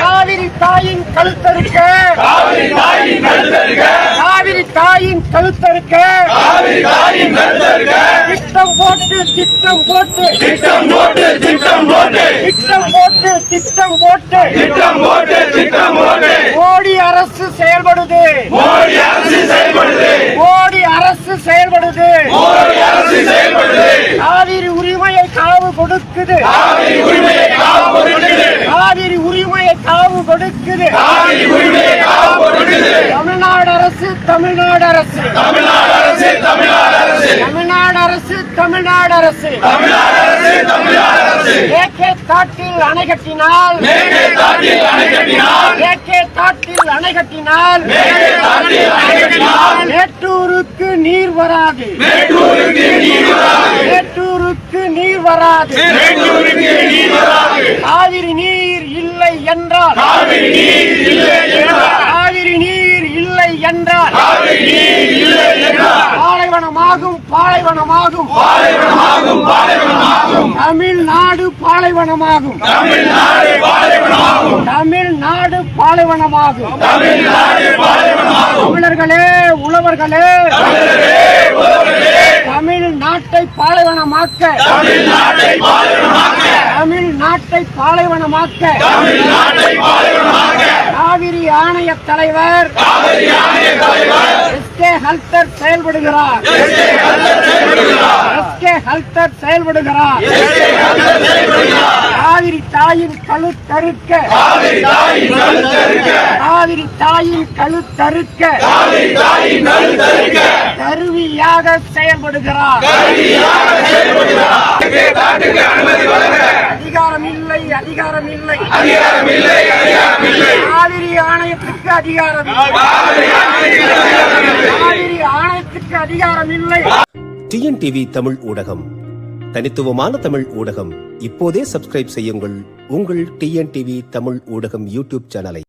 காவிரி தாயின் கழுத்தறுக்க. காவிரி தாயின் கழுத்தறுக்க. திட்டம் போட்டு திட்டம் போட்டு. திட்டம் போட்டு திட்டம் போட்டு. திட்டம் போட்டு திட்டம் போட்டு. திட்டம் போட்டு திட்டம் போட்டு மோடி அரசு செயல்படுது மோடி அரசு செயல்படுது மோடி அரசு செயல்படுது மோடி அரசு செயல்படுது காவிரி உரிமையை காவு கொடுக்குது காவிரி உரிமையை காவு கொடுக்குது காவிரி உரிமையை காவு கொடுக்குது. தமிழ்நாடு அரசு தமிழ்நாடு அரசு தமிழ்நாடு அரசு தமிழ்நாடு அரசு தமிழ்நாடு அரசு தமிழ்நாடு அரசு தமிழ்நாடு அரசு தமிழ்நாடு அரசு ஏகே காட்டில் அணை கட்டினால் அணை கட்டினால் ஏகே காட்டில் அணை கட்டினால் மேற்கே தாட்டில் அணை கட்டினால் மேட்டூருக்கு நீர் வராது. மேட்டூருக்கு நீர் வராது. மேட்டூருக்கு நீர் வராது. மேட்டூருக்கு நீர் வராது. காவிரி நீர் என்றால் காவிரி நீர் இல்லை என்றால் பாலைவனமாகும் பாலைவனமாகும். தமிழ்நாடு பாலைவனமாகும். தமிழ்நாடு பாலைவனமாகும். தமிழர்களே உழவர்களே. தமிழ்நாட்டை பாலைவனமாக்க. தமிழ்நாட்டை பாலைவனமாக்க. காவிரி ஆணைய தலைவர். எஸ் கே ஹல்தர் செயல்படுகிறார். எஸ் கே ஹல்தர் செயல்படுகிறார். காவிரி தாயின் கழுத்தறுக்க காவிரி தாயின் கழுத்தறுக்க கருவியாக செயல்படுகிறார் கருவியாக செயல்படுகிறார் மேற்கே தாட்டுக்கு அனுமதி வழங்க அதிகாரம் இல்லை அதிகாரம் இல்லை. அதிகாரம் இல்லை அதிகாரம் இல்லை காவிரி ஆணையத்துக்கு அதிகாரம் இல்லை காவிரி ஆணையத்துக்கு அதிகாரம் இல்லை டிஎன்டிவி தமிழ் ஊடகம். தனித்துவமான தமிழ் ஊடகம். இப்போதே சப்ஸ்கிரைப் செய்யுங்கள் உங்கள் டிஎன்டிவி தமிழ் ஊடகம் யூடியூப் சேனலை.